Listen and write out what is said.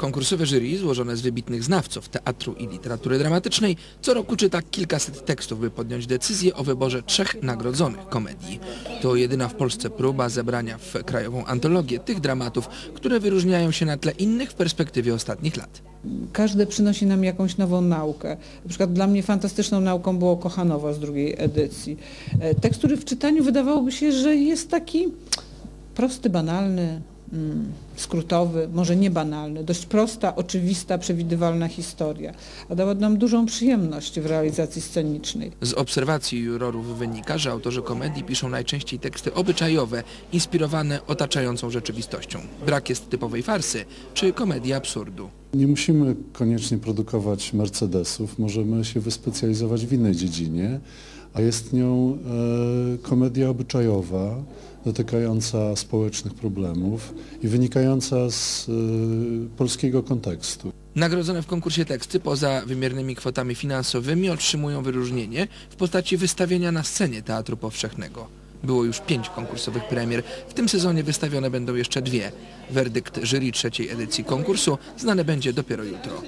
Konkursowe jury, złożone z wybitnych znawców teatru i literatury dramatycznej, co roku czyta kilkaset tekstów, by podjąć decyzję o wyborze trzech nagrodzonych komedii. To jedyna w Polsce próba zebrania w krajową antologię tych dramatów, które wyróżniają się na tle innych w perspektywie ostatnich lat. Każde przynosi nam jakąś nową naukę. Na przykład dla mnie fantastyczną nauką było Kochanowa z drugiej edycji. E, Tekst, który w czytaniu wydawałoby się, że jest taki prosty, banalny, skrótowy, może nie banalny, dość prosta, oczywista, przewidywalna historia, a dała nam dużą przyjemność w realizacji scenicznej. Z obserwacji jurorów wynika, że autorzy komedii piszą najczęściej teksty obyczajowe, inspirowane otaczającą rzeczywistością. Brak jest typowej farsy czy komedii absurdu. Nie musimy koniecznie produkować Mercedesów, możemy się wyspecjalizować w innej dziedzinie, a jest nią e, komedia obyczajowa, dotykająca społecznych problemów i wynikająca z e, polskiego kontekstu. Nagrodzone w konkursie teksty poza wymiernymi kwotami finansowymi otrzymują wyróżnienie w postaci wystawienia na scenie Teatru Powszechnego. Było już pięć konkursowych premier, w tym sezonie wystawione będą jeszcze dwie. Werdykt jury trzeciej edycji konkursu znany będzie dopiero jutro.